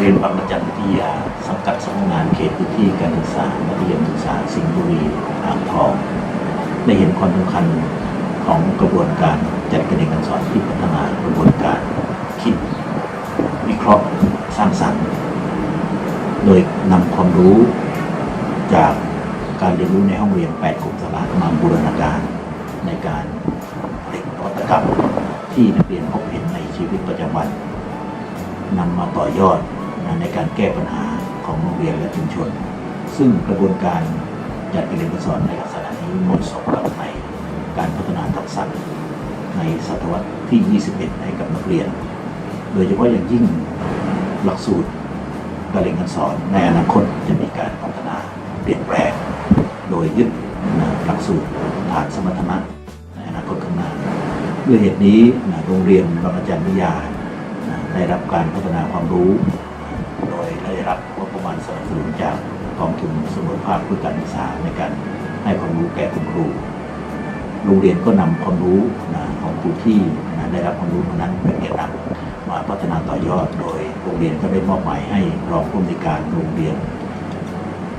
เรียนบางระจันวิทยาสังกัดสำนักงานเขตพื้นที่การศึกษามัธยมศึกษาสิงห์บุรีอ่างทอง ได้เห็นความสำคัญของกระบวนการจัดการเรียนการสอนที่พัฒนากระบวนการคิดวิเคราะห์สร้างสรรค์ โดยนำความรู้จากการเรียนรู้ในห้องเรียน 8 กลุ่มสาระมาบูรณาการในการผลิตนวัตกรรมที่นักเรียนพบเห็นในชีวิตประจำวันนำมาต่อยอด ในการแก้ปัญหาของโรงเรียนและชุมชน ซึ่งกระบวนการจัดการเรียนการสอนในลักษณะนี้เหมาะสมกับในการพัฒนาทักษะในศตวรรษที่ 21 ให้กับนักเรียน โดยเฉพาะอย่างยิ่งหลักสูตรการเรียนการสอนในอนาคตจะมีการพัฒนาเปลี่ยนแปลง โดยยึดหลักสูตรฐานสมรรถนะในอนาคตข้างหน้าด้วยเหตุนี้โรงเรียนบางอาจารย์วิทยาได้รับการพัฒนาความรู้ โดยได้รับงบประมาณสนับสนุนจากกองทุนสมุนภาพเพื่อการศึกษาในการให้ความรู้แก่คุณครู โรงเรียนก็นำความรู้นะของครูที่นะได้รับความรู้นั้นเป็นแกนนำมาพัฒนาต่อยอด โดยโรงเรียนก็ได้มอบหมายให้รองผู้อำนวยการโรงเรียน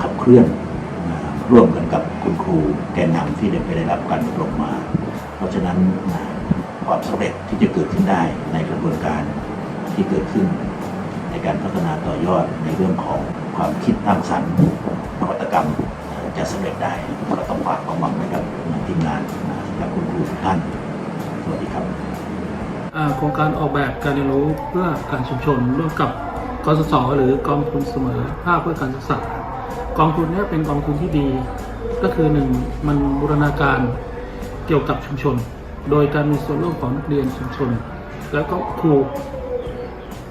ขับเคลื่อนนะร่วมกันกับคุณครูแกนนำที่ได้ไปได้รับการอบรมมา เพราะฉะนั้นนะความสำเร็จที่จะเกิดขึ้นได้ในกระบวนการที่เกิดขึ้น ในการพัฒนาต่อยอดในเรื่องของความคิดสร้างสรรค์นวัตกรรมจะสำเร็จได้ก็ต้องฝากความหวังไว้กับทีมงานและคุณครูทุกท่านสวัสดีครับโครงการออกแบบการเรียนรู้เพื่อการชุมชนร่วมกับกสศหรือกองทุนเสมอภาคเพื่อการศึกษากองทุนนี้เป็นกองทุนที่ดี ก็คือหนึ่งมันบูรณาการเกี่ยวกับชุมชน โดยการมีส่วนร่วมของนักเรียนชุมชน แล้วก็ครู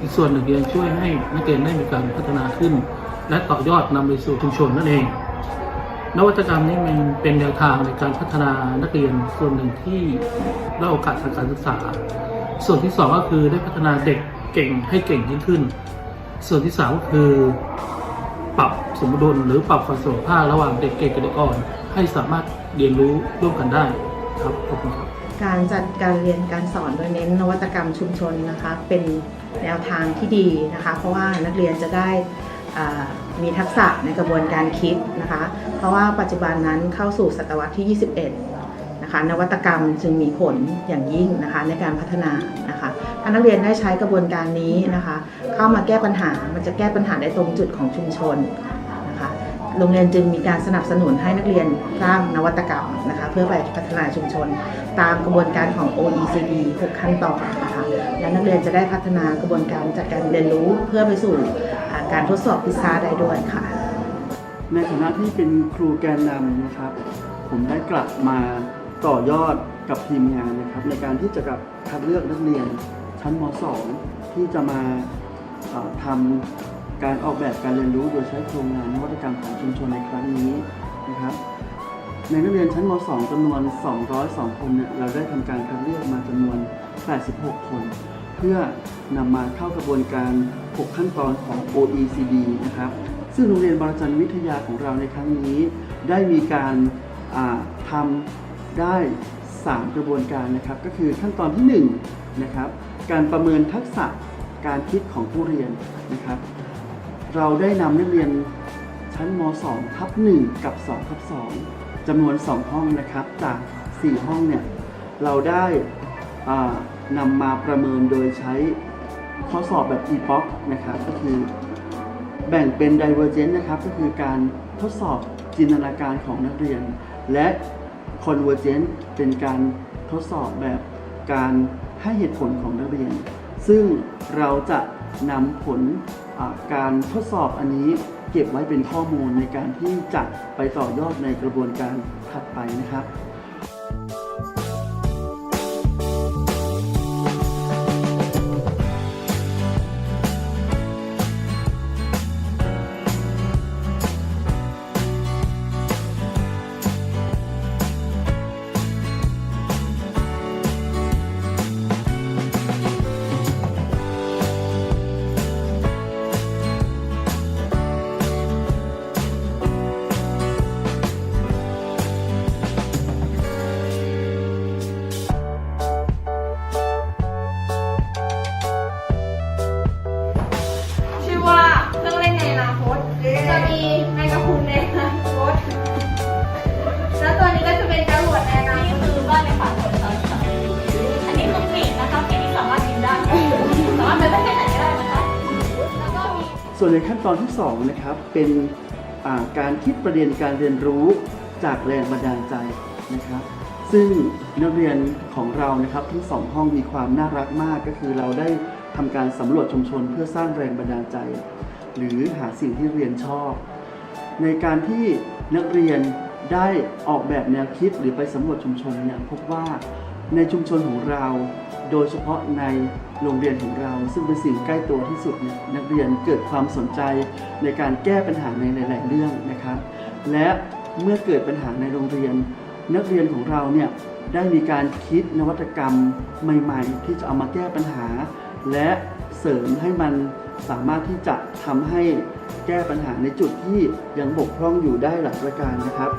อีกส่วนหนึ่งยังช่วยให้นักเรียนได้มีการพัฒนาขึ้น และต่อยอดนำไปสู่ชุมชนนั่นเอง นวัตกรรมนี้มันเป็นแนวทางในการพัฒนานักเรียนส่วนหนึ่งที่ได้โอกาสทางการศึกษา ส่วนที่สองก็คือได้พัฒนาเด็กเก่งให้เก่งยิ่งขึ้น ส่วนที่สามก็คือ ปรับสมดุลหรือปรับความสมรรถภาพระหว่างเด็กเก่งกับเด็กอ่อน ให้สามารถเรียนรู้ร่วมกันได้ครับขอบคุณครับการจัดการเรียนการสอนโดยเน้นนวัตกรรมชุมชนนะคะ เป็น แนวทางที่ดีนะคะ เพราะว่านักเรียนจะได้มีทักษะในกระบวนการคิดนะคะ เพราะว่าปัจจุบันนั้นเข้าสู่ศตวรรษที่ 21 นะคะ นวัตกรรมจึงมีผลอย่างยิ่งนะคะในการพัฒนานะคะ ถ้านักเรียนได้ใช้กระบวนการนี้นะคะ เข้ามาแก้ปัญหา มันจะแก้ปัญหาได้ตรงจุดของชุมชนนะคะ โรงเรียนจึงมีการสนับสนุนให้นักเรียนสร้างนวัตกรรม เพื่อไปพัฒนาชุมชน ตามกระบวนการของ OECD 6 ขั้นตอนนะคะและนักเรียนจะได้พัฒนากระบวนการจัดการเรียนรู้เพื่อไปสู่การทดสอบพิซซ่าได้ด้วยค่ะ ในฐานะที่เป็นครูแกนนำนะครับ ผมได้กลับมาต่อยอดกับทีมงานนะครับ ในการที่จะกับคัดเลือกนักเรียนชั้นม .2 ที่จะมาทำการออกแบบการเรียนรู้โดยใช้โครงงานนวัตกรรมของชุมชนในครั้งนี้นะครับ ในนักเรียนชั้นม .2 จำนวน 202 คนเนี่ยเราได้ทำการคัดเลือกมาจำนวน 86 คน เพื่อนำมาเข้ากระบวนการ 6 ขั้นตอนของ OECD นะครับ ซึ่งโรงเรียนบารจันวิทยาของเราในครั้งนี้ ได้มีการาทำได้ 3 กระบวนการนะครับ ก็คือขั้นตอนที่ 1 นะครับ การประเมินทักษะการคิดของผู้เรียนนะครับ เราได้นำนักเรียนชั้นม 2 ทับ1กับ2ทับ2 จำนวน 2 ห้องนะครับ จาก 4 ห้องเนี่ยเราได้นำมาประเมินโดยใช้ข้อสอบแบบ EPOC นะครับก็คือแบ่งเป็น Divergent นะครับ ก็คือการทดสอบจินตนาการของนักเรียน และ Convergent เป็นการทดสอบแบบการให้เหตุผลของนักเรียน ซึ่งเราจะนำผลการทดสอบอันนี้ เก็บไว้เป็นข้อมูลในการที่จะไปต่อยอดในกระบวนการถัดไปนะครับ ส่วนในขั้นตอนที่2นะครับเป็นาการคิดประเด็นการเรียนรู้จากแรงบันดาลใจนะครับซึ่งนักเรียนของเรานะครับทั้งสองห้องมีความน่ารักมากก็คือเราได้ทำการสำรวจชุมชนเพื่อสร้างแรงบันดาลใจ หรือหาสิ่งที่เรียนชอบ ในการที่นักเรียนได้ออกแบบแนวคิดหรือไปสำรวจชุมชนเนี่ยพบว่าในชุมชนของเรา โดยเฉพาะใน โรงเรียนของเรา ซึ่งเป็นสิ่งใกล้ตัวที่สุดเนี่ยนักเรียนเกิดความสนใจในการแก้ปัญหาในหลาย ๆ เรื่องนะครับ และเมื่อเกิดปัญหาในโรงเรียน นักเรียนของเราเนี่ยได้มีการคิดนวัตกรรมใหม่ ๆ ที่จะเอามาแก้ปัญหา และเสริมให้มันสามารถที่จะทำให้แก้ปัญหาในจุดที่ยังบกพร่องอยู่ได้หลายประการนะครับ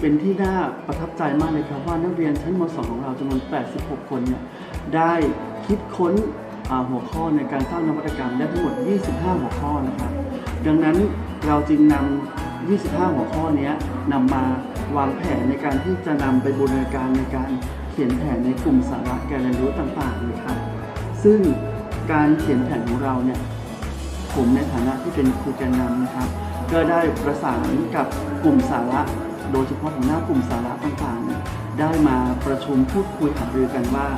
เป็นที่น่าประทับใจมากเลยครับว่านักเรียนชั้นม .2 ของเราจำนวน 86 คนเนี่ยได้คิดค้นหัวข้อในการสร้างนวัตกรรมได้ทั้งหมด 25 หัวข้อนะครับ ดังนั้นเราจึงนำ 25 หัวข้อนี้นำมาวางแผนในการที่จะนำไปบูรณาการในการเขียนแผนในกลุ่มสาระการเรียนรู้ต่างๆเลยครับ ซึ่งการเขียนแผนของเราเนี่ยผมในฐานะที่เป็นครูแกนนำนะครับ ก็ได้ประสานกับกลุ่มสาระ โดยเฉพาะหัวหน้ากลุ่มสาระต่างๆ ได้มาประชุมพูดคุยหารือกันว่า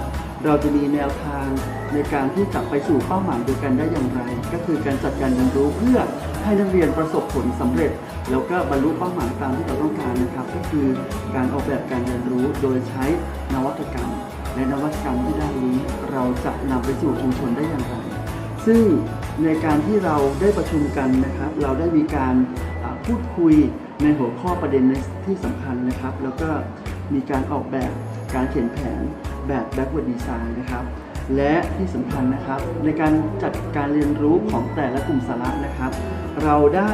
เราจะมีแนวทางในการที่จะไปสู่เป้าหมายเดียวกันได้อย่างไร ก็คือการจัดการเรียนรู้เพื่อให้นักเรียนประสบผลสำเร็จ แล้วก็บรรลุเป้าหมายตามที่เราต้องการนะครับ ก็คือการออกแบบการเรียนรู้โดยใช้นวัตกรรม และนวัตกรรมที่ได้นี้เราจะนำไปสู่ชุมชนได้อย่างไรซึ่งในการที่เราได้ประชุมกันนะครับ เราได้มีการพูดคุย ในหัวข้อประเด็นที่สำคัญนะครับ แล้วก็มีการออกแบบการเขียนแผนแบบ backward design นะครับ และที่สำคัญนะครับ ในการจัดการเรียนรู้ของแต่ละกลุ่มสาระนะครับ เราได้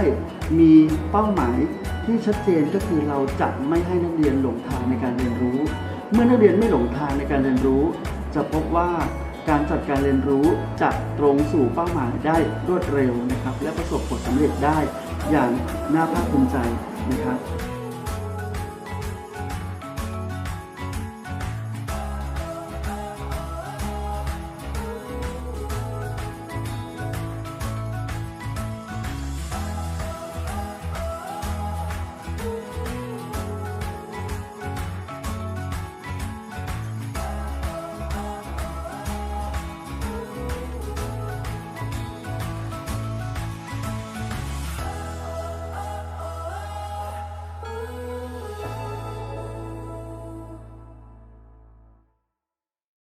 มีเป้าหมายที่ชัดเจนก็คือเราจะไม่ให้นักเรียนหลงทางในการเรียนรู้ เมื่อนักเรียนไม่หลงทางในการเรียนรู้ จะพบว่าการจัดการเรียนรู้จะตรงสู่เป้าหมายได้รวดเร็วนะครับ และประสบผลสำเร็จได้ อย่างน่าภาคภูมิใจนะครับ